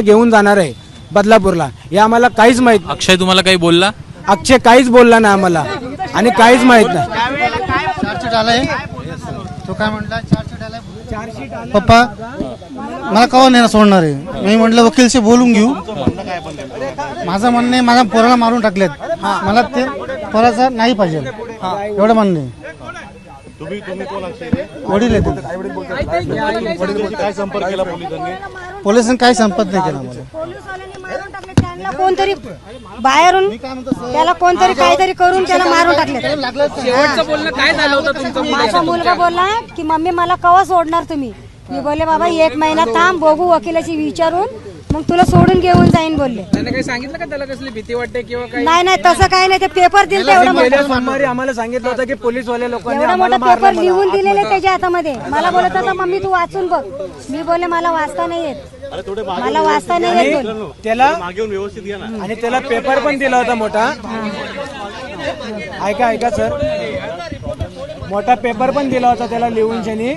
घेऊन जाणार आहे बदलापूरला. हे आम्हाला काहीच माहीत अक्षय तुम्हाला काही बोलला? अक्षय काहीच बोलला नाही आम्हाला. आणि काहीच माहीत नाही. चार्जशीट आलाय? तो काय म्हटला चार्जशीट आलाय? पप्पा मला कवा नाही सोडणार आहे? मी म्हटलं वकीलशी बोलून घेऊ. माझं म्हणणं आहे माझ्या पोराला मारून टाकलेत. मला ते पोराचा नाही पाहिजे. एवढं म्हणणं आहे. वडील आहेत. पोलिसांनी? काय संपर्क नाही केला मला त्यांना कोणतरी बाहेरून त्याला कोणतरी काहीतरी करून त्याला मारून टाकले. शेवटचं बोलणं काय झालं होतं तुमचं? माझा मुलगा बोलला की मम्मी मला कवा सोडणार तुम्ही? मी बोलले बाबा एक महिना थांब बघू वकिलाची विचारून मग तुला सोडून घेऊन जाईन बोलले. त्याने काही सांगितलं का त्याला कसली भीती वाटते किंवा काय नाही नाही तसं काही नाही. ते पेपर दिल एवढा मोठा गेल्या सोमवारी आम्हाला सांगितलं होतं की पोलीसवाले लोकांनी एवढा आम्हाला मोठा पेपर मारलं लिहून दिलेले त्याच्या हातामध्ये. मला बोलत होता मम्मी तू वाचून बघ. मी बोलले मला वाचता नाही येत. मला वाचता नाही येत. बोल त्याला आणि त्याला पेपर पण दिला होता मोठा. ऐका ऐका सर मोठा पेपर पण दिला होता त्याला लिहून शनी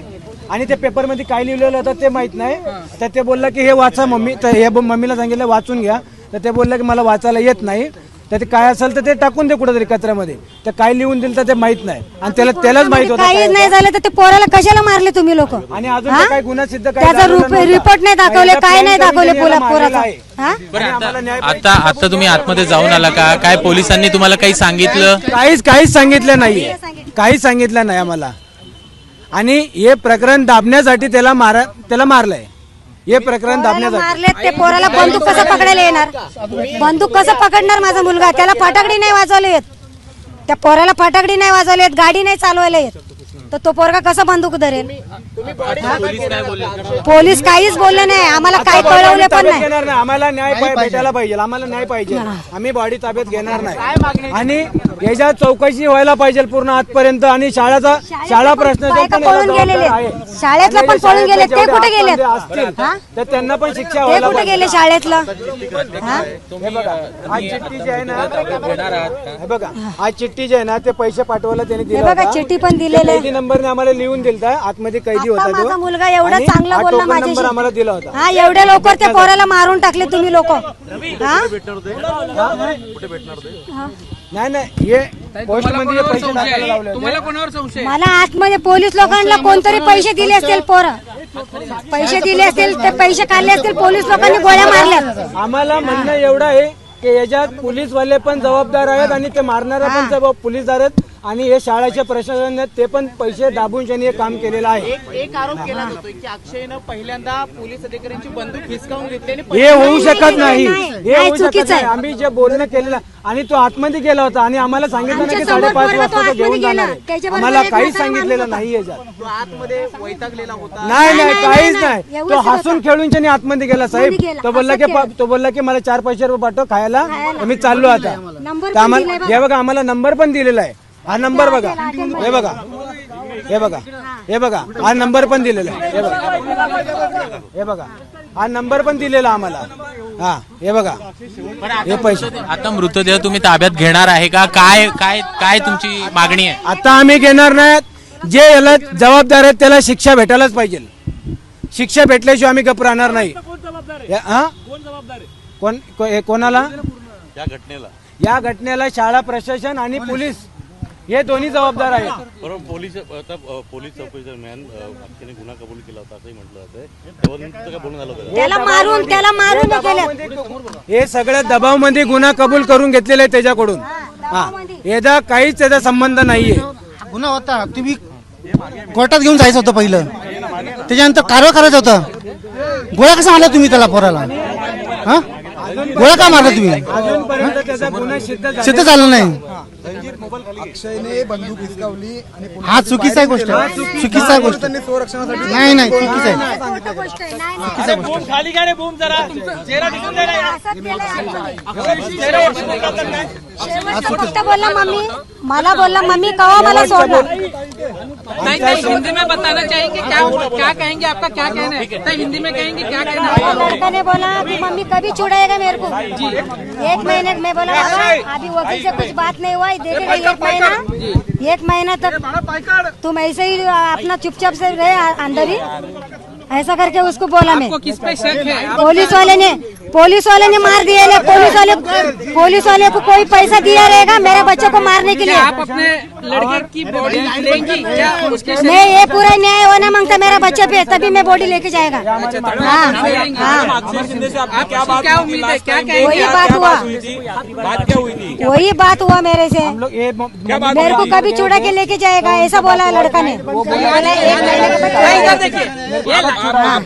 आणि त्या पेपरमध्ये काय लिहिलेलं होतं ते माहीत नाही. तर ते बोललं की हे वाचा मम्मी. तर हे मम्मीला सांगितलं वाचून घ्या. तर ते बोललं की मला वाचायला येत नाही. तर ते काय असेल तर ते टाकून दे कुठेतरी कचऱ्यामध्ये. तर काय लिहून दिलं तर ते माहीत नाही. आणि त्याला त्यालाच माहीत होतं काहीच काय- नाही झालं तर ते पोराला कशाला मारले तुम्ही लोक? आणि अजून काही गुन्हा सिद्ध काही त्याचा रूप- नव्हता. नाही दाखवले, आणि काय नाही दाखवले प्लॅनच्या पोला- ज्याला मारलेला पोराचा. आहे. हा? बरं आणि आम्हाला न्याय आता आता आता तुम्ही आतमध्ये जाऊन आला का? काय पोलिसांनी तुम्हाला काही सांगितलं? काहीच काहीच सांगितलं नाहीये काहीच सांगितलं नाही आम्हाला. आणि हे प्रकरण दाबण्यासाठी त्याला मारा त्याला मारलंय. हे प्रकरण दाबण्यासाठी. ते पोराला बंदूक कसं पकडायला येणार? बंदूक कसं पकडणार माझा मुलगा? त्याला फटाकडी नाही वाजवले येत. त्या पोराला फटाकडी नाही वाजवले येत गाडी नाही चालवायला येत. तर तो पोरगा कसा बंदूक धरेल? पोलीस काहीच बोलले नाही. आम्हाला काय कळवले पण नाही. घेणार नाही. आम्हाला न्याय पाय- भेटायला पाहिजे. आम्हाला न्याय पाहिजे. आम्ही बॉडी ताब्यात घेणार नाही. आणि याच्या चौकशी व्हायला पाहिजे पूर्ण आजपर्यंत आणि शाळाचा शाळा प्रश्न बायका पळून गेलेले शाळेतला पण पळून गेले ते कुठे गेले असतील हा? तर त्यांना पण शिक्षा ते व्हायला कुठे पाहिजे. गेले शाळेतलं? हा? हे बघा आज चिठ्ठी जी आहे ना हे बघा आज चिठ्ठी जी आहे ना ते पैसे पाठवायला त्यांनी हे दिला बघा होता. चिठ्ठी पण दिलेले. कैदी नंबरने आम्हाला लिहून दिलता आतमध्ये कैदी तो. माझा मुलगा एवढा आणि चांगला हा बोलला टोकन नंबर आम्हाला दिला माझ्याशी होता. हा एवढ्या लवकर त्या पोराला मारून टाकले तुम्ही लोक. नाही नाही हे पोस्टमध्ये जे पैसे टाकायला लावले होते. तुम्हाला कोणावर संशय आहे? मला आतमध्ये पोलीस लोकांना कोणतरी पैसे दिले असतील पोरं. पैसे दिले असतील ते पैसे काढले असतील पोलीस लोकांनी गोळ्या मारल्या. आम्हाला म्हणणं एवढं आहे की याच्यात पोलीस वाले पण जबाबदार आहेत आणि ते मारणारे पण जबाब पोलीसदार आहेत. आणि हे शाळेचे प्रशासन आहेत, ते पण पैसे दाबून त्यांनी हे काम केलेलं आहे. एक एक आरोप केला जातोय की अक्षयनं पहिल्यांदा पोलीस अधिकाऱ्यांची बंदूक हिसकावून घेतली आणि हे होऊ शकत नाही. हे होऊ शकत चुकीचं नाही. आहे. आम्ही जे बोलणं केलेलं आणि तो आतमध्ये गेला होता आणि आम्हाला सांगितलं नाही की आमच्यासमोर साडेपाच पोरगा वाजता तो घेऊन आतमध्ये जाणार गेला. आहे. त्याच्याबरोबर आम्हाला एक काहीच म्हातारा सांगितलेलं माणूस नाही याच्यात. तो आतमध्ये वैतागलेला होता. नाही नाही नाही, काहीच नाही, तो. हसून खेळून त्याने आतमध्ये गेला साहेबमध्ये गेला, तो बोलला असं की पा- तो बोलला की मला चार पैसे रुपये पाठव खायला. तर मी चाललो आता. नंबर तर पण आम्हाला दिलाय हे बघा आम्हाला नंबर पण दिलेला आहे. हा नंबर बघा. हे बघा. हे बघा. हे बघा. हा नंबर पण दिलेला आहे. हे बघा. हे बघा. हा नंबर पण दिलेला आम्हाला. हा हे बघा. हे पैसे. आता मृतदेह तुम्ही ताब्यात घेणार आहे का? काय काय काय तुमची मागणी आहे? आता आम्ही घेणार नाहीत. जे याला जबाबदार आहेत त्याला शिक्षा भेटायलाच पाहिजे. शिक्षा भेटल्याशिवाय आम्ही गप राहणार नाही. या- हा? कोण को- हे कोणाला? या घटनेला. शाळा प्रशासन आणि पोलीस हे दोन्ही जबाबदार आहेत. बरोबर पोलीस आता पोलीस चौकशी दरम्यान अ, अक्षयने गुन्हा कबूल केला होता असंही म्हटलं जातंय. तेव्हा तुमचं काय बोलणं झालं होतं? त्याला मारून त्याला मारून हे केलं. हे सगळ्या दबावमध्ये गुन्हा कबूल करून घेतलेले आहे त्याच्याकडून. हा याचा काहीच त्याचा संबंध नाहीये. गुन्हा होता. तुम्ही कोर्टात घेऊन जायचं होतं पहिलं. त्याच्यानंतर कारवाई करायचं होतं. गोळ्या कसा मारला तुम्ही त्याला पोराला? हा? गोळ्या का मारला तुम्ही? अजूनपर्यंत त्याचा गुन्हा सिद्ध झाला सिद्ध झालं नाही. अक्षयने बंदूक हिसकावली आणि पुन्हा हा चुकीचा आहे. गोष्ट चुकीचा आहे गोष्ट त्यांनी स्वरक्षणासाठी नाही नाही चुकीचं आहे. फक्त बोलला मम्मी. मला बोलला मम्मी कवा मला सोडणार? नहीं नहीं हिंदी में बताना चाहिए कि क्या क्या कहेंगे आपका क्या कहना है? नहीं हिंदी में कहेंगे क्या कहना है? लड़का ने बोला कि मम्मी कभी छुड़ाएगा मेरे को। एक महीने में बोला बाबा अभी वकील से कुछ बात नहीं हुआ देखेगा एक महीना एक महीना तक तुम ऐसे ही अपना चुपचाप से रहे अंदर ही। ऐसा करके उसको बोला मैं। पुलिस वाले ने पुलिस वाले ने मार दिया ले पुलिस वाले पुलिस वाले को कोई पैसा दिया रहेगा मेरे बच्चों को मारने के लिए आप अपने लड़के की बॉडी लेंगी क्या नहीं ये पूरा न्याय होना माँगता मेरा बच्चे पे तभी मैं बॉडी लेके जाएगा हाँ हाँ क्या उम्मीद है क्या वही बात हुआ वही बात हुआ मेरे से हम लोग ये म- मेरे को कभी चुड़ा के लेके जाएगा ऐसा बोला लड़का ने है।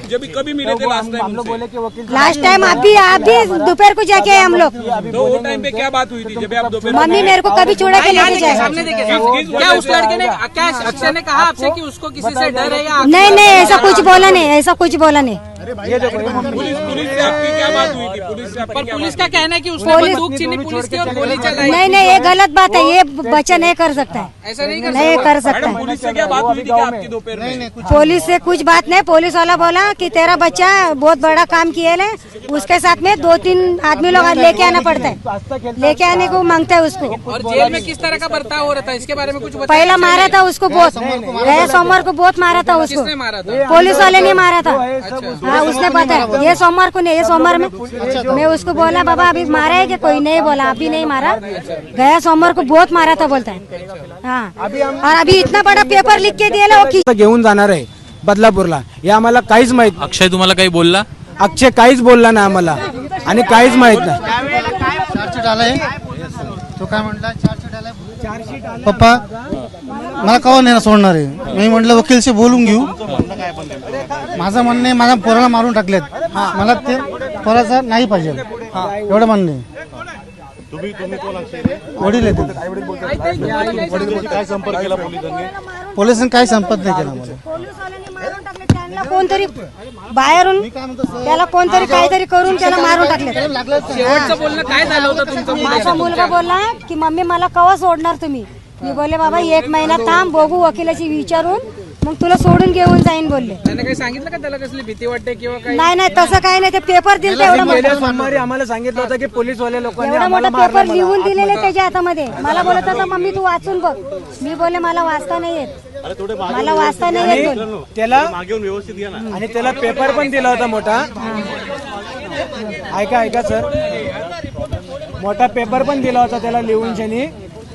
जब कभी मिले थे लास्ट टाइम हम लोग बोले कि वकील लास्ट टाइम आप भी आप भी दोपहर को जाके आए हम लोग। तो वो टाइम पे क्या बात हुई थी जब आप दोपहर मम्मी मेरे को कभी छोड़ा के लेके जाए। सामने क्या उस लड़के ने क्या अक्षय ने कहा आपसे कि उसको किसी से डर है या नहीं नहीं ऐसा कुछ बोला नहीं ऐसा कुछ बोला नहीं। ये देखो पुलिस पुलिस से आपकी क्या बात हुई थी? पुलिस से पर पुलिस का कहना है कि उसने बंदूक छीनी पुलिस की और गोली चलाई नहीं नहीं ये गलत बात है ये बच्चा नहीं कर सकता है। ऐसा नहीं कर सकता। है। पुलिस से क्या बात हुई थी आपकी दोपहर में पुलिस से कुछ बात नहीं पुलिस वाला बोला कि तेरा बच्चा बहुत बड़ा काम किया है उसके साथ में दो तीन आदमी लोग लेके आना पड़ता है। लेके आने को माँगता है उसको। और जेल में किस तरह का बर्ताव हो रहा था? इसके बारे में कुछ पहला मारा था उसको बहुत। सोमवार को बहुत मारा था उसको। किसने मारा था? पुलिस वाले ने मारा था। हाँ उसने पता है ये सोमवार को नहीं ये सोमवार में मैं उसको बोला बाबा अभी मारा है कि कोई नहीं बोला अभी नहीं मारा। गया सोमवार को बहुत मारा था बोलता है। हाँ। और अभी इतना बड़ा पेपर लिख के दिया वो घेऊन जाणार आहे बदलापूरला. हे आम्हाला काहीच माहीत अक्षय तुम्हाला काही बोलला? अक्षय काहीच बोलला नाही आम्हाला आणि काहीच माहीत नाही. चार्जशीट आलाय. तो काय म्हटला चार्जशीट आलाय. पप्पा मला कवा नाही सोडणार आहे. मी म्हटलं वकीलशी बोलून घेऊ. माझं म्हणणं आहे माझ्या पोराला मारून टाकलेत. मला ते पोराचा नाही पाहिजे. एवढं म्हणणं आहे. तुम्ही तुम्ही कोण अक्षय रे? वडील येते वडील काय संपर्क केला पोलिसांनी पोलिसांनी काही संपत नाही केला मला. पोलीस वाल्यांनी मारून टाकले त्यांना कोणतरी बाहेरून त्याला कोणतरी काहीतरी करून त्याला मारून टाकले शेवटचं बोलणं काय झालं होतं तुमचं? माझा मुलगा बोलला की मम्मी मला कवा सोडणार तुम्ही? मी बोलले बाबा एक महिना थांब बघू वकिलाची विचारून. मग तुला सोडून घेऊन जाईन बोलले. त्याने काही सांगितलं का त्याला? कसली भीती वाटते किंवा काही? नाही नाही तसं काही नाही. ते पेपर दिले एवढा गेल्या सोमवारी आम्हाला सांगितलं होतं की पोलीसवाले लोकांनी एवढा आम्हाला मोठा पेपर मारलं लिहून दिलेले त्याच्या हातामध्ये. मला बोलत होता मम्मी तू वाचून बघ. मी बोलले मला वाचता नाही येत. अरे थोडे मागे मला वाचता नाही येत. त्याला आणि त्याला पेपर पण दिला होता मोठा. ऐका ऐका सर मोठा पेपर पण दिला होता त्याला लिहून शनी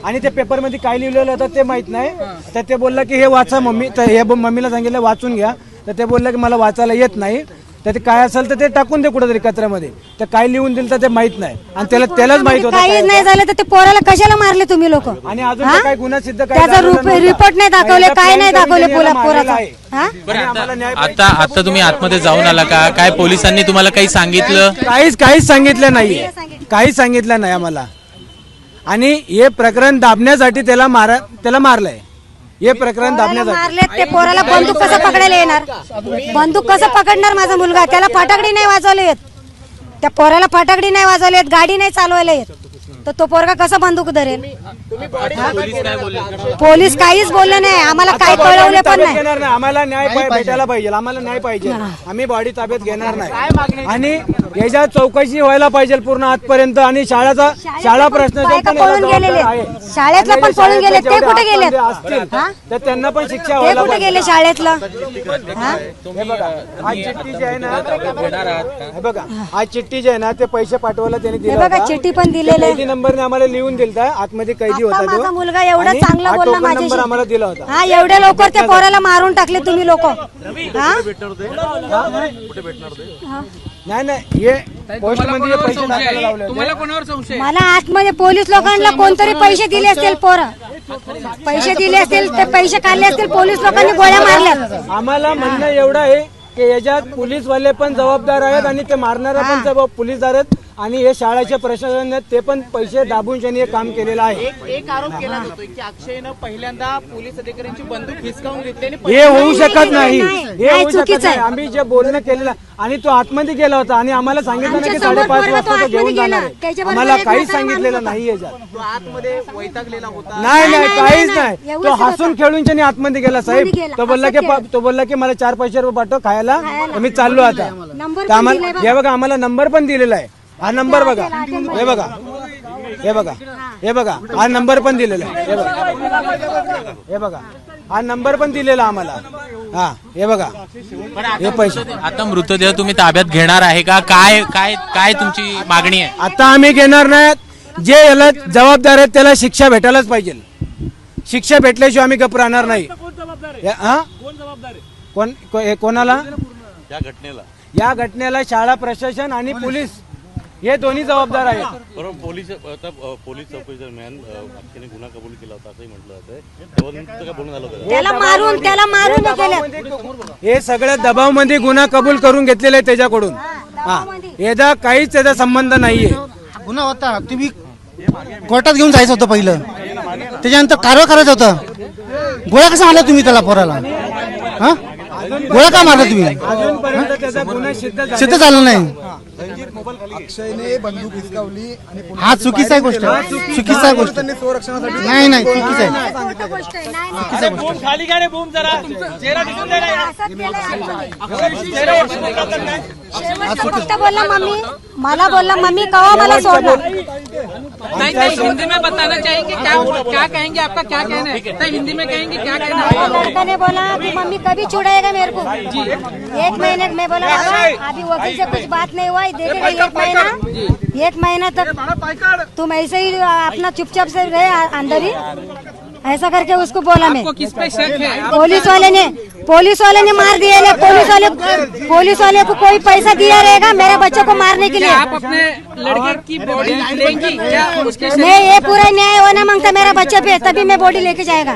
आणि त्या पेपरमध्ये काय लिहिलेलं होतं ते माहीत नाही. तर ते बोलला की हे वाचा मम्मी. तर हे मम्मीला सांगितलं वाचून घ्या. तर ते बोललं की मला वाचायला येत नाही. तर ते काय असेल तर ते टाकून दे कुठेतरी कचऱ्यामध्ये. तर काय लिहून दिलं तर ते माहीत नाही. आणि त्याला त्यालाच माहीत होतं काहीच काय- नाही झालं तर ते पोराला कशाला मारले तुम्ही लोक? आणि अजून तर काही गुन्हा सिद्ध काय त्याचा झालेला रूप- नव्हता. रिपोर्ट नाही दाखवले, काय नाही दाखवले विजयला पोला- मारलेला पोराचा. आहे. हा? बरं आणि आम्हाला न्याय आता आता आता तुम्ही आतमध्ये जाऊन आला का? काय पोलिसांनी तुम्हाला काही सांगितलं? काहीच काहीच सांगितलं नाही. काहीच सांगितलं नाही आम्हाला. आणि हे प्रकरण दाबण्यासाठी त्याला मारा त्याला मारलंय. हे प्रकरण दाबण्यासाठी. मारले ते पोराला बंदूक कसं पकडायला येणार? बंदूक कसं पकडणार माझा मुलगा? त्याला फटाकडी नाही वाजवले येत. त्या पोराला फटाकडी नाही वाजवले येत गाडी नाही चालवायला येत. तर तो पोरगा कसा बंदूक धरेल? पोलीस काहीच बोलले नाही. आम्हाला काही कळवले पण ताब्यात नाही. घेणार नाही. आम्हाला न्याय पाय- भेटायला पाहिजे. आम्हाला न्याय पाहिजे. आम्ही बॉडी ताब्यात घेणार नाही. आणि याच्या चौकशी व्हायला पाहिजे पूर्ण आजपर्यंत आणि शाळाचा शाळा प्रश्न शाळेतलं पण पळून गेले ते कुठे हा? तर त्यांना पण शिक्षा व्हायला कुठे गेले शाळेतलं? बघा आज चिठ्ठी जी आहे ना हे बघा आज चिठ्ठी जी आहे ना ते पैसे पाठवायला त्यांनी हे दिला बघा. चिठ्ठी पण दिलेले कैदी नंबरने आम्हाला लिहून दिलता आतमध्ये कैदी होता माझा मुलगा एवढा चांगला हा बोलला नंबर माझ्याशी. आम्हाला दिला होता. हा एवढ्या लवकर त्या पोराला मारून टाकले तुम्ही लोक. हा? नाही नाही हे पोस्टमध्ये पैसे संशय? टाकायला आहे? लावले होते. तुम्हाला कोणावर संशय? आहे? मला आतमध्ये पोलीस लोकांना कोणतरी पैसे दिले असतील पोरं. पैसे दिले असतील ते पैसे काढले असतील पोलीस लोकांनी गोळ्या मारल्या आम्हाला म्हणणं एवढं आहे की याच्यात पोलीसवाले पण जबाबदार आहेत आणि ते मारणारा पण जबाब पोलीसदार आहेत. आणि हे शाळेचे प्रशासन आहेत ते पण पैसे दाबून त्यांनी हे काम केलेलं आहे. एक आरोप केला जातोय की अक्षयनं पहिल्यांदा पोलीस अधिकाऱ्यांची बंदूक हिसकावून घेतली आणि हे होऊ शकत नाही. हे होऊ शकत नाही. आहे. आम्ही जे बोलणं केलेलं आणि तो आतमध्ये गेला होता आणि आम्हाला सांगितलं ना की साडेपाच वाजता तो घेऊन जाणार. आहे. आम्हाला काहीच सांगितलेलं नाही याच्यात तो आतमध्ये वैतागलेला होता. नाही नाही नाही, काहीच नाही, तो. हसून खेळून त्यांनी आतमध्ये गेला साहेब तो बोलला की पा- तो बोलला की मला चार पैसे रुपये पाठव खायला. तर मी चाललो आता. तर आम्हाला. हे बघा आम्हाला नंबर पण दिलेला आहे. हा नंबर बघा. हे बघा. हे बघा. हे बघा. हा नंबर पण दिलेला आहे. हे बघा. हे बघा. हा नंबर पण दिलेला आम्हाला. हा हे बघा. हे पैसे. आता मृतदेह तुम्ही ताब्यात घेणार आहे का? काय काय काय तुमची मागणी आहे? आता आम्ही घेणार नाही. जे याला जबाबदार आहेत त्याला शिक्षा भेटायलाच पाहिजे. शिक्षा भेटल्याशिवाय आम्ही गप राहणार नाही. या- हा? कोण को- हे कोणाला? या घटनेला. या घटनेला शाळा प्रशासन आणि पोलीस हे दोन्ही जबाबदार आहेत. बरोबर पोलीस आता पोलीस चौकशी दरम्यान अक्षयने गुन्हा कबूल केला होता असंही म्हटलं जातंय. तेव्हा तुमचं काय बोलणं झालं होतं? त्याला मारून त्याला मारून हे केलं. हे सगळ्या दबावमध्ये गुन्हा कबूल करून घेतलेले आहे त्याच्याकडून. हा याचा काहीच त्याचा संबंध नाहीये. गुन्हा होता. तुम्ही कोर्टात घेऊन जायचं होतं पहिलं. त्याच्यानंतर कारवाई करायचं होतं. गोळ्या कसा मारला तुम्ही त्याला पोराला? हा? गोळ्या का मारला तुम्ही? अजूनपर्यंत त्याचा गुन्हा सिद्ध झाला सिद्ध झालं नाही. अक्षयने बंदूक हिसकावली आणि हा चुकीचा आहे गोष्ट. चुकीचा आहे. गोष्ट. त्यांनी स्वरक्षणासाठी नाही नाही चुकीचं आहे. गोष्ट आहे. नाही, नाही. खाली गाडी बूम जरा. चेहरा दिसून फक्त बोलला मम्मी. मला बोलला मम्मी कवा मला सोडणार? नहीं नहीं हिंदी में बताना चाहिए कि क्या क्या कहेंगे आपका क्या कहना है? नहीं हिंदी में कहेंगे क्या कहना है? लड़का ने बोला कि मम्मी कभी छुड़ाएगा मेरे को। एक महीने में बोला अभी वकील से कुछ बात नहीं हुआ देखेगा एक महीना एक महीना तक तुम ऐसे ही अपना चुपचाप से रहे अंदर ही। ऐसा करके उसको बोला मैं। आपको किस पे शक है? पुलिस वाले ने पुलिस वाले ने मार दिया ले पुलिस वाले पुलिस वाले को कोई पैसा दिया रहेगा मेरे बच्चों को मारने के लिए? आप अपने लड़के की बॉडी लेंगी क्या उसके शरीर मैं ये पूरा न्याय होना मांगता मेरा बच्चे पे तभी मैं बॉडी लेके जाएगा।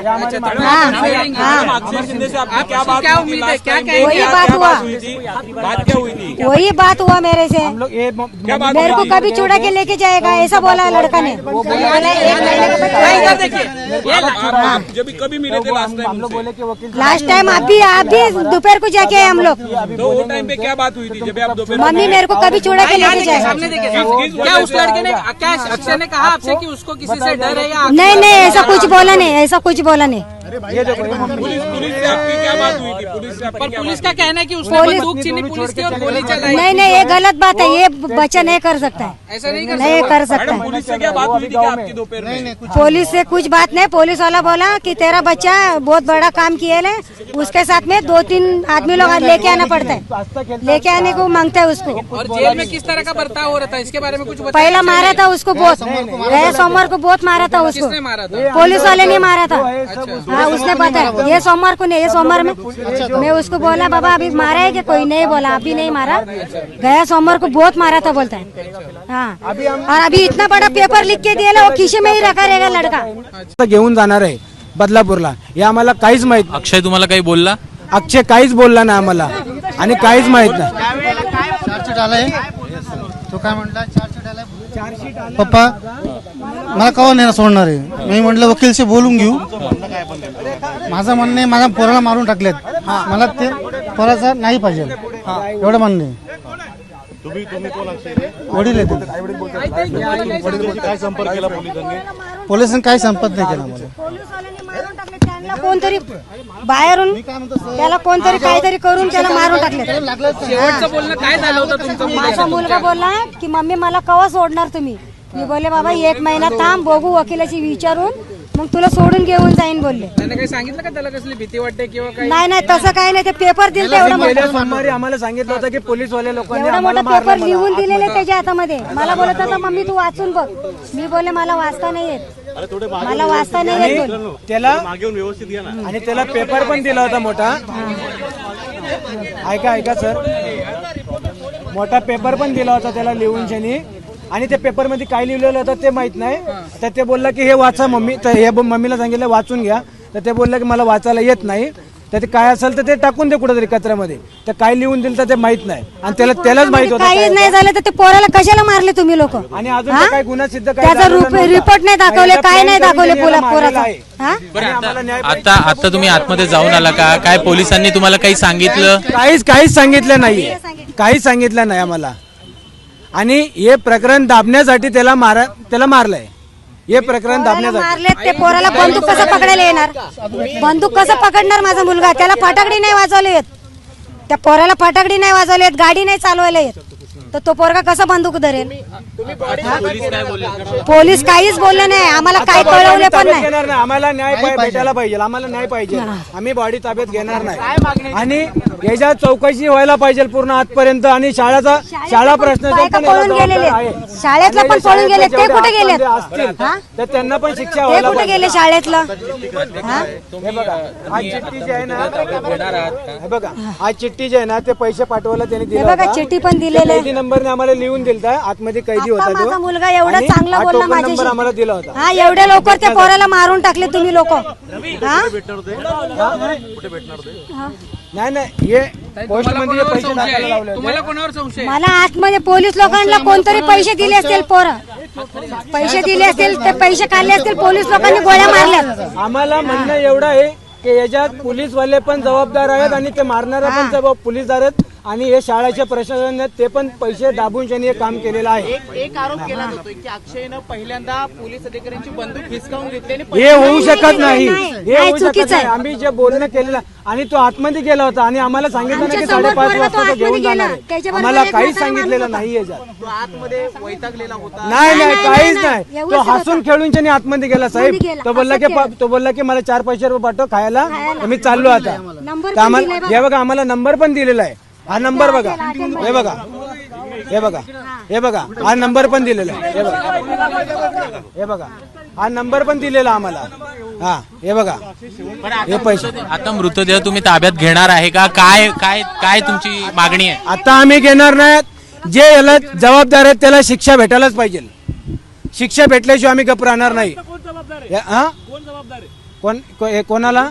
हाँ। हाँ अक्षय शिंदे से आपकी क्या आपको बात क्या हुई? थी उम्मीद है? Last क्या time? कहेंगे वही आप? बात हुआ। हुई थी? बात क्या हुई थी? वही बात हुआ मेरे से। हम लोग ये म- मेरे को कभी चुड़ा के लेके जाएगा ऐसा बोला लड़का ने। बोला एक महीने का नहीं, पैसा- इधर देखिए ये आप आप जब कभी मिले थे लास्ट टाइम उनसे। बोले कि वकील लास्ट टाइम अभी अभी दोपहर को जाके आए हम लोग तो वो टाइम पे क्या बात हुई थी? जब आप दोपहर मम्मी मेरे को कभी चुड़ा के यहाँ लेके देखिए, जाएगा सामने देखिए सामने। क्या उस लड़के ने क्या अक्षय ने कहा आपसे कि उसको किसी से डर है या नहीं नहीं ऐसा कुछ बोला नहीं ऐसा कुछ बोला नहीं। पुलिस पुलिस से आपकी क्या बात हुई थी? पुलिस से पर पुलिस का कहना है कि उसने बंदूक छीनी पुलिस की और गोली चलाई। नहीं नहीं ये गलत बात है। ये बच्चा नहीं कर सकता। है। ऐसा नहीं कर नहीं कर सकता। है पुलिस से क्या बात हुई थी क्या आपकी दोपहर में? पुलिस से कुछ बात नहीं। पुलिस वाला बोला कि तेरा बच्चा बहुत बड़ा काम किए ले। उसके साथ में दो तीन आदमी लोग लेके आना पड़ता है। लेके आने को माँगता है उसको। और जेल में किस तरह का बर्ताव हो रहा था? इसके बारे में कुछ पहला मारा था उसको बहुत। सोमवार को बहुत मारा था उसको। किसने मारा था? पुलिस वाले ने मारा था। हाँ। उसने बताया ये सोमवार को नहीं ये सोमवार में मैं उसको बोला बाबा अभी मारा है कि कोई नहीं बोला अभी नहीं मारा? गया सोमवार को बहुत मारा था बोलता है। हाँ। और अभी इतना बड़ा पेपर लिख के दिया वो खीसे में ही रखा रहेगा लड़का। आता घेऊन जाणार आहे बदलापूरला. हे आम्हाला काहीच माहीत अक्षय तुम्हाला काही बोलला? अक्षय काहीच बोलला नाही आम्हाला. आणि काहीच माहीत नाही. चार्जशीट आलाय? तो काय म्हटला चार्जशीट आलाय. पप्पा मला कवा नाही सोडणार आहे? मी म्हटलं वकीलशी बोलून घेऊ. माझं म्हणणं आहे माझ्या पोराला मारून टाकलेत. मला ते पोराचा नाही पाहिजे. एवढं म्हणणं आहे. तुम्ही तुम्ही कोण अक्षय वडील येते वडिलांशी काय संपर्क केला पोलिसांनी पोलिसांनी काही संपत नाही केला मला. पोलीस वाल्यांनी मारून टाकले त्यांना कोणतरी बाहेरून त्याला कोणतरी काहीतरी करून त्याला मारून टाकले शेवटचं बोलणं काय झालं होतं तुमचं? माझा मुलगा बोलला की मम्मी मला कवा सोडणार तुम्ही? मी बोलले बाबा एक महिना थांब बघू वकिलाची विचारून. मग तुला सोडून घेऊन जाईन बोलले. त्याने काही सांगितलं का त्याला? कसली भीती वाटते किंवा काय नाही नाही तसं काही नाही. ते पेपर दिले एवढा मोठा. सोमवारी आम्हाला सांगितलं होतं की पोलीसवाले लोकांनी एवढा आम्हाला मोठा मारलं पेपर लिहून दिलेले त्याच्या हातामध्ये. मला बोलत होता मम्मी तू वाचून बघ. मी बोलले मला वाचता नाही येत. अरे थोडे मागे मला वाचता नाही येत त्याला व्यवस्थित घ्या ना. आणि त्याला पेपर पण दिला होता मोठा. ऐका ऐका सर मोठा पेपर पण दिला होता त्याला लिहून शनी. आणि त्या पेपरमध्ये काय लिहिलेलं होतं ते माहीत नाही. तर ते बोलला की हे वाचा मम्मी. तर हे ब- मम्मीला सांगितलं वाचून घ्या. तर ते बोललं की मला वाचायला येत नाही. तर ते काय असेल तर ते टाकून दे कुठेतरी कचऱ्यामध्ये. तर काय लिहून दिलं तर ते माहीत नाही. आणि त्याला त्यालाच माहीत होतं काय- नाही झालं तर ते पोराला कशाला मारले तुम्ही लोक? आणि अजून काय गुन्हा सिद्ध काय त्याचा झालेला रूप- नव्हता. रिपोर्ट नाही दाखवले काय नाही दाखवले करून पोला याला मारलेला पोराचा. आहे. हा? बरं आणि आम्हाला न्याय आता आता आता तुम्ही आतमध्ये जाऊन आला का? काय पोलिसांनी तुम्हाला काही सांगितलं? काहीच काहीच सांगितलं नाही. काहीच सांगितलं नाही आम्हाला. आणि हे प्रकरण दाबण्यासाठी त्याला मारा त्याला मारलंय. हे प्रकरण दाबण्यासाठी. मारले ते पोराला बंदूक कसं पकडायला येणार? बंदूक कसं पकडणार माझा मुलगा? त्याला फटाकडी नाही वाजवले येत. त्या पोराला फटाकडी नाही वाजवले येत गाडी नाही चालवायला येत. तर तो पोरगा कसा बंदूक धरेल? पोलीस काय काहीच बोलले नाही. आम्हाला काही आता कळवले ताब्यात पण नाही. घेणार नाही. आम्हाला न्याय पाहि- भेटायला पाहिजे. आम्हाला न्याय पाहिजे. आम्ही बॉडी ताब्यात घेणार नाही. आणि याच्या चौकशी व्हायला पाहिजे पूर्ण आजपर्यंत. आणि शाळाचा शाळा प्रश्न बायका पळून गेलेले. शाळेतलं पण पळून गेले. ते कुठे गेले? असतील हा? तर त्यांना पण शिक्षा ते व्हायला कुठे पाहिजे. गेले शाळेतलं हा? हे बघा आज चिठ्ठी जी आहे ना हे बघा आज चिठ्ठी जी आहे ना ते पैसे पाठवायला त्यांनी हे दिला बघा होता. चिठ्ठी पण दिलेले नंबरने आम्हाला लिहून दिलता आतमध्ये कैदी होता माझा तो मुलगा एवढा आणि चांगला हा बोलला टोकन नंबर आम्हाला दिला होता. हा एवढ्या लवकर त्या पोराला मारून टाकले तुम्ही लोक. नाही नाही हे पोस्टमध्ये पैसे संशय टाकायला आहे? लावले होते. तुम्हाला कोणावर संशय आहे? मला आतमध्ये पोलीस लोकांना कोणतरी पैसे दिले असतील पोरं. पैसे दिले असतील ते पैसे काढले असतील पोलीस लोकांनी गोळ्या मारल्या आम्हाला म्हणणं एवढं आहे की याच्यात पोलीस वाले पण जबाबदार आहेत आणि ते मारणारा पण जबाब पोलीसदार आहेत. आणि हे शाळेचे प्रशासन आहेत ते पण पैसे दाबून त्यांनी हे काम केलेलं आहे. एक आरोप केला जातोय की अक्षयनं पहिल्यांदा पोलीस अधिकाऱ्यांची बंदूक हिसकावून घेतली आणि हे होऊ शकत नाही. हे होऊ शकत चुकीचं नाही. आहे. आम्ही जे बोलणं केलेलं आणि तो आतमध्ये गेला होता आणि आम्हाला सांगितलं ना की साडेपाच वाजता तो घेऊन जाणार गेला. आहे. आम्हाला काहीच सांगितलेलं नाही याच्यात. तो आतमध्ये वैतागलेला होता. नाही नाही काहीच नाही, तो. हसून खेळून त्याने आतमध्ये गेला साहेब. तो बोलला की तो बोलला की मला चार पैसे रुपये पाठव खायला. मी चाललो आता. आम्हाला. हे बघा आम्हाला नंबर पण दिलेला आहे. हा नंबर बघा. हे बघा. हे बघा. हे बघा. हा नंबर पण दिलेला आहे. हे बघा. हे बघा. हा नंबर पण दिलेला आम्हाला. हा हे बघा. हे पैसे. आता मृतदेह तुम्ही ताब्यात घेणार आहे का? काय काय काय तुमची मागणी आहे? आता आम्ही घेणार नाहीत. जे याला जबाबदार आहेत त्याला शिक्षा भेटायलाच पाहिजे. शिक्षा भेटल्याशिवाय आम्ही गप राहणार नाही. या- हा? कोण को- हे कोणाला?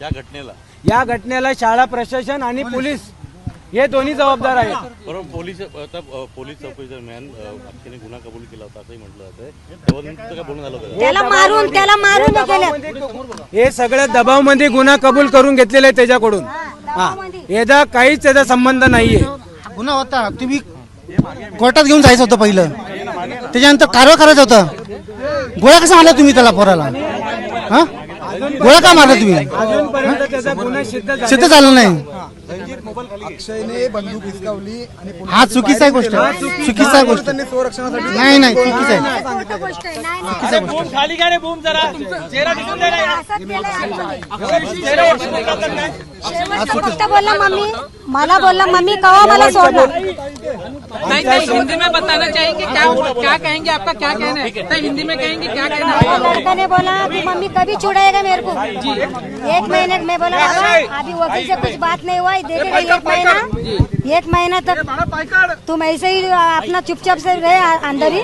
या घटनेला. या घटनेला शाळा प्रशासन आणि पोलीस हे दोन्ही जबाबदार आहेत. बरोबर पोलीस आता पोलीस चौकशी दरम्यान अक्षयने गुन्हा कबूल केला होता असंही म्हटलं जातंय. त्यावर तुमचं काय बोलणं झालं होतं? त्याला मारून त्याला मारून हे केलं हे सगळ्या दबावमध्ये गुन्हा कबूल करून घेतलेले आहे त्याच्याकडून. हा याचा काहीच त्याचा संबंध नाहीये. गुन्हा होता. तुम्ही कोर्टात घेऊन जायचं होतं पहिलं. त्याच्यानंतर कारवाई करायचं होतं. गोळ्या कसा मारला तुम्ही त्याला पोराला? हा? गोळ्या का मारला तुम्ही? अजूनपर्यंत त्याचा गुन्हा सिद्ध झाला सिद्ध झालं नाही. अक्षयने बंदूक हिसकावली आणि हा चुकीचा आहे. गोष्ट चुकीचा आहे. गोष्ट त्यांनी स्वरक्षणासाठी नाही नाही चुकीचं आहे. खोटं गोष्ट आहे. नाही, नाही. शेवटचं फक्त बोलला मम्मी. मला बोलला मम्मी कवा मला सोडलं नहीं नहीं हिंदी में बताना चाहिए कि क्या क्या कहेंगे आपका क्या कहना है? नहीं, हिंदी में कहेंगे क्या कहना है? लड़का ने बोला कि मम्मी कभी छुड़ाएगा मेरे को। एक महीने में बोला बाबा अभी वकील से कुछ बात नहीं हुआ देखेगा एक महीना एक महीना तक तुम ऐसे ही अपना चुपचाप से रहे अंदर ही?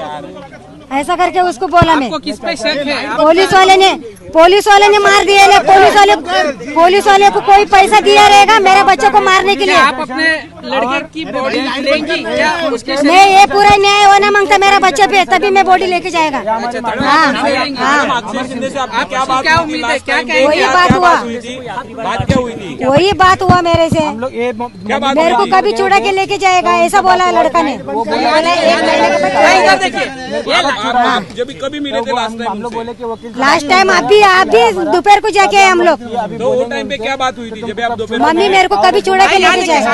ऐसा करके उसको बोला मैं। पुलिस वाले ने पुलिस वाले ने मार दिया पुलिस वाले पुलिस वाले को कोई पैसा दिया रहेगा मेरे बच्चों को मारने के लिए। आप अपने लड़के की बॉडी लेंगी क्या उसके नहीं ये पूरा न्याय होना माँगता मेरा बच्चे पे तभी मैं बॉडी लेके जाएगा। हाँ। हाँ। क्या उम्मीद है? क्या वही बात हुआ बात क्या हुई थी? वही बात हुआ मेरे से। हम लोग ये म- मेरे को कभी चुड़ा के लेके जाएगा ऐसा बोला लड़का ने। आप आप जब कभी मिले थे लास्ट टाइम हम लोग बोले कि वकील लास्ट टाइम अभी अभी दोपहर को जाके आए हम लोग। तो वो टाइम पे क्या बात हुई थी? जब आप दोपहर मम्मी मेरे को कभी चुड़ा के लेके जाएगा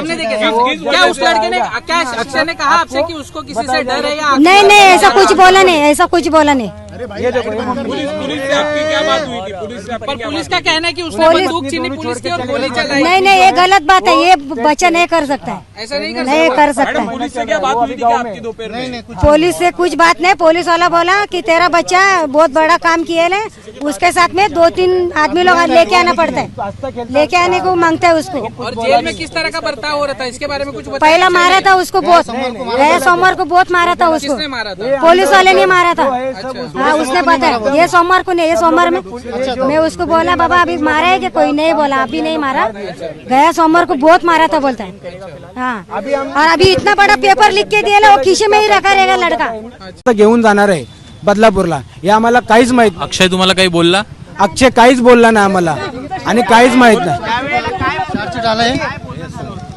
क्या उस लड़के ने क्या अक्षय ने कहा आपसे कि उसको किसी से डर है या नहीं नहीं ऐसा कुछ बोला नहीं ऐसा कुछ बोला नहीं। पुलिस पुलिस से आपकी क्या बात हुई थी? पुलिस से पर पुलिस का कहना है कि उसने पुलिस- बंदूक छीनी पुलिस की और गोली चलाई। नहीं नहीं ये गलत बात है ये बच्चा नहीं कर सकता। है ऐसा नहीं कर नहीं कर सकता। है पुलिस से क्या बात हुई थी क्या आपकी दोपहर में? पुलिस से कुछ बात नहीं पुलिस वाला बोला कि तेरा बच्चा बहुत बड़ा काम किए ले उसके साथ में दो तीन आदमी लोग लेके आना पड़ता है। लेके आने को माँगता है उसको। और जेल में किस तरह का बर्ताव हो रहा था? इसके बारे में कुछ पहला मारा था उसको बहुत। गया सोमवार को बहुत मारा था उसको। किसने मारा था? पुलिस वाले ने मारा था। हाँ उसने बताया ये सोमवार को नहीं ये सोमवार में मैं उसको बोला बाबा अभी मारा है कि कोई नहीं बोला अभी नहीं मारा? गया सोमवार को बहुत मारा था बोलता है। हाँ। और अभी इतना बड़ा पेपर लिख के दिया वो खीसे में ही रखा रहेगा लड़का। घेऊन जाणार आहे बदलापूरला। हे आम्हाला काहीच माहीत अक्षय तुम्हाला काही बोलला? अक्षय काहीच बोलला नाही आम्हाला. आणि काहीच माहीत नाही.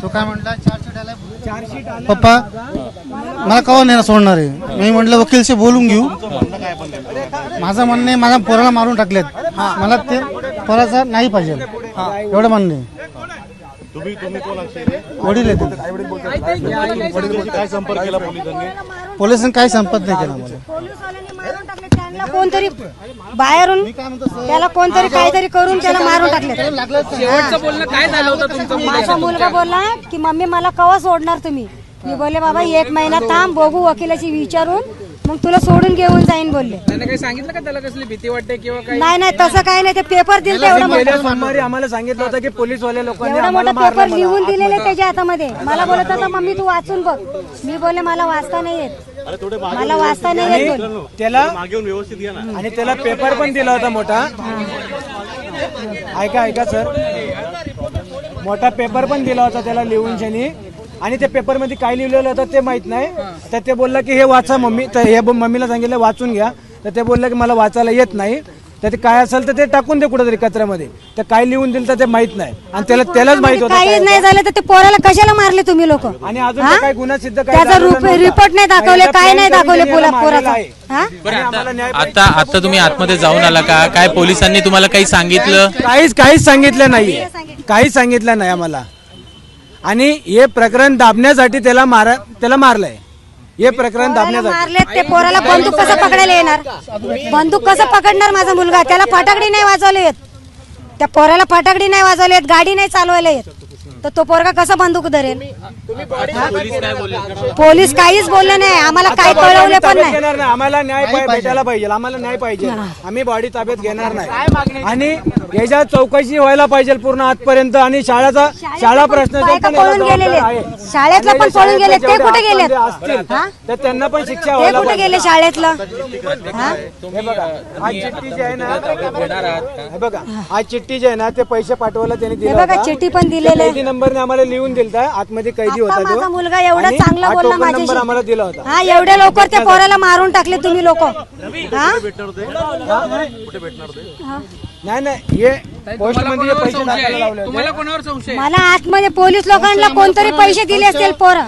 तो काय म्हटला चार्जशीट आलाय. पप्पा मला कवा नाही सोडणार आहे? मी म्हटलं वकीलशी बोलून घेऊ. माझं म्हणणं आहे माझ्या पोराला मारून टाकलेत. मला ते पोराचं नाही पाहिजे. एवढं म्हणणं आहे. तुम्ही तुम्ही कोण अक्षय वडील आहेत वडिलांशी काय संपर्क केला पोलिसांनी? पोलिसांनी काही संपत नाही केला मला. कोणतरी बाहेरून त्याला कोणतरी काहीतरी करून त्याला मारून टाकले. शेवटचं बोलणं काय झालं होतं तुमचं माझा मुलगा बोलला की मम्मी मला कवा सोडणार तुम्ही? मी बोलले बाबा एक महिना थांब बघू वकिलाची विचारून मग तुला सोडून घेऊन जाईन बोलले. त्याने काही सांगितलं का त्याला कसली भीती वाटते किंवा काय नाही नाही तसं काही नाही ते पेपर दिले एवढा मोठा. सोमवारी आम्हाला सांगितलं होतं की लोकांनी एवढा आम्हाला मोठा पेपर लिहून दिलेले त्याच्या हातामध्ये. मला बोलत होता मम्मी तू वाचून बघ. मी बोलले मला वाचता नाही येत. मला वाचता नाही येत. बोल त्याला आणि त्याला पेपर पण दिला होता मोठा. ऐका ऐका सर. मोठा पेपर पण दिला होता त्याला लिहून शनी आणि त्या पेपरमध्ये काय लिहिलेलं होतं ते माहीत नाही. तर ते बोललं की हे वाचा मम्मी. तर हे ब- मम्मीला सांगितलं वाचून घ्या. तर ते बोललं की मला वाचायला येत नाही. तर ते काय असेल तर ते टाकून दे कुठेतरी कचऱ्यामध्ये. तर काय लिहून दिलं तर ते माहीत नाही. आणि त्याला त्यालाच माहीत होतं काय नाही झालं तर ते पोराला कशाला मारले तुम्ही लोक? आणि अजून तर काही गुन्हा सिद्ध काही त्याचा झालेला रूप- नव्हता. रिपोर्ट नाही दाखवले, पहिल्या काय नाही दाखवले पोला- त्यांनी याला पोराचा. मारलेला आहे. हा? बरं आणि आम्हाला न्याय आता आता आता तुम्ही आतमध्ये जाऊन आला का? काय पोलिसांनी तुम्हाला काही सांगितलं? काहीच काहीच सांगितलं नाही. काहीच सांगितलं नाही आम्हाला. आणि हे प्रकरण दाबण्यासाठी त्याला मारा त्याला मारलंय. हे प्रकरण पोराला दाबण्यासाठी. मारले ते पोराला बंदूक कसं पकडायला येणार? बंदूक कसं पकडणार माझा मुलगा? त्याला फटाकडी नाही वाजवले येत. त्या पोराला फटाकडी नाही वाजवले येत गाडी नाही चालवायला येत. तर तो पोरगा कसा बंदूक धरेल? पोलीस काहीच बोलले नाही. आम्हाला बॉडी कळवले पण नाही. घेणार नाही. आम्हाला न्याय भेटायला पाहिजे. आम्हाला न्याय पाहिजे. आम्ही बॉडी ताब्यात घेणार नाही. आणि याच्या चौकशी व्हायला पाहिजे पूर्ण आजपर्यंत. आणि शाळेचा शाळा प्रश्न बायका पळून गेलेले. शाळेतला पण पळून गेले. ते कुठे गेले? असतील हा? तर त्यांना पण शिक्षा ते व्हायला कुठे पाहिजे. गेले शाळेतलं? हा? हे बघा आज चिठ्ठी जी आहे ना हे बघा आज चिठ्ठी जी आहे ना ते पैसे पाठवायला त्यांनी हे दिला बघा होता. चिठ्ठी पण दिलेले कैदी नंबरने आम्हाला लिहून दिलता आतमध्ये कैदी होता तो. माझा मुलगा एवढा आणि चांगला हा बोलला टोकन नंबर माझ्याशी आम्हाला दिला होता. हा एवढ्या लवकर त्या पोराला मारून टाकले तुम्ही लोक. नाही नाही हे पोस्ट तुम्हाला मध्ये कोणावर पैसे टाकायला संशय लावले आहे? होते. तुम्हाला कोणावर संशय आहे? मला आतमध्ये पोलीस लोकांना कोणतरी पैसे दिले असतील पोरं.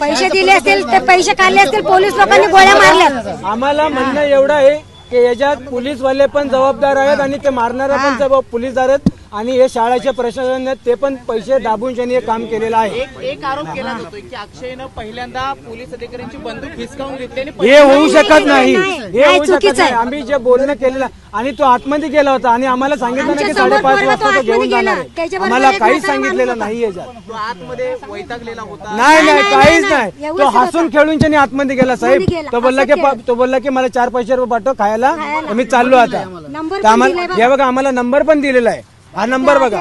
पैसे दिले असतील ते पैसे काढले असतील पोलीस लोकांनी गोळ्या मारल्या आम्हाला म्हणणं एवढं आहे की याच्यात पोलीस वाले पण जबाबदार आहेत आणि ते मारणारे पण जबाब पोलीसदार आहेत. आणि हे शाळेचे प्रशासन आहेत ते पण पैसे दाबून त्यांनी हे काम केलेलं आहे. एक एक आरोप केला जातोय की अक्षयनं पहिल्यांदा पोलीस अधिकाऱ्यांची बंदूक हिसकावून घेतली आणि हे होऊ शकत नाही. हे होऊ शकत चुकीचं नाही. आहे. आम्ही जे बोलणं केलेलं आणि तो आतमध्ये गेला होता आणि आम्हाला सांगितलं ना की आमच्यासमोर साडेपाच वाजता तो घेऊन आतमध्ये जाणार गेला. आहे. त्याच्याबरोबर आम्हाला एक काहीच म्हातारा सांगितलेलं माणूस नाही याच्यात तो आतमध्ये वैतागलेला होता. नाही नाही, काहीच नाही, तो होतं. हसून खेळून त्याने आतमध्ये गेला साहेब गेला, तो बोलला की पा- तो बोलला की मला चार पैसे रुपये पाठव खायला तर मी चाललो आता. नंबर तर पण आम्हाला दिलाय. हे बघा आम्हाला नंबर पण दिलेला आहे. हा नंबर बघा.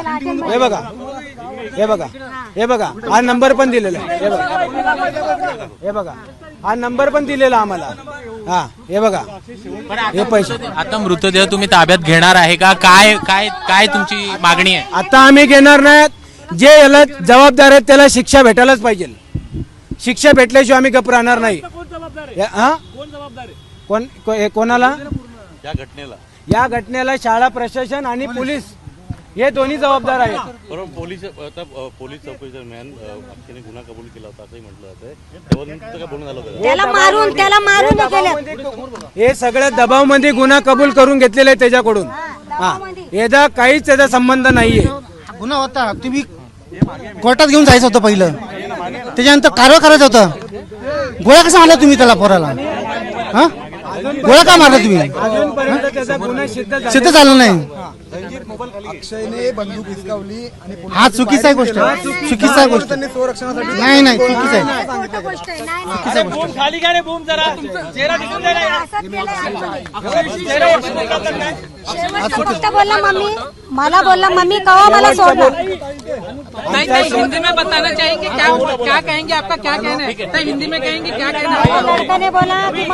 हे बघा. हे बघा. हे बघा. हा नंबर पण दिलेला आहे. हे बघा. हे बघा. हा नंबर पण दिलेला आम्हाला. हा हे बघा. हे पैसे. आता मृतदेह तुम्ही ताब्यात घेणार आहे का? काय काय काय तुमची मागणी आहे? आता आम्ही घेणार नाही. जे याला जबाबदार आहेत त्याला शिक्षा भेटायलाच पाहिजे. शिक्षा भेटल्याशिवाय आम्ही गप राहणार नाही. या- हा? कोण को- हे कोणाला? या घटनेला. या घटनेला शाळा प्रशासन आणि पोलीस हे दोन्ही जबाबदार आहेत. बरोबर पोलीस आता पोलीस गुन्हा कबूल केला होता असंही म्हटलं जातंय. तेव्हा तुमचं काय बोलणं झालं होतं? त्याला मारून त्याला मारून हे केलं हे सगळ्या दबावमध्ये गुन्हा कबूल करून घेतलेले आहे त्याच्याकडून. हा याचा काहीच त्याचा संबंध नाहीये. गुन्हा होता. तुम्ही कोर्टात घेऊन जायचं होतं पहिलं. त्याच्यानंतर कारवाई करायचं होतं. गोळ्या कसा मारला तुम्ही त्याला पोराला? हा? गोळ्या का मारला तुम्ही? अजूनपर्यंत त्याचा गुन्हा सिद्ध झाला सिद्ध झालं नाही? अक्षयने बंदूक हिसकावली आणि हा चुकीचा आहे गोष्ट. चुकीचा आहे गोष्ट. त्यांनी स्वरक्षणासाठी नाही नाही चुकीचं आहे. खोटं गोष्ट आहे. नाही, नाही. खाली बूम जरा. चेहरा दिसून द्या ना. असंच केलंय actually. शेवटचं फक्त बोलला मम्मी. मला बोलला मम्मी कवा मला सोडणार? नहीं नहीं हिंदी में बताना चाहिए कि क्या क्या कहेंगे आपका क्या कहना है? नहीं, हिंदी में कहेंगे क्या कहना है? लड़का ने बोला कि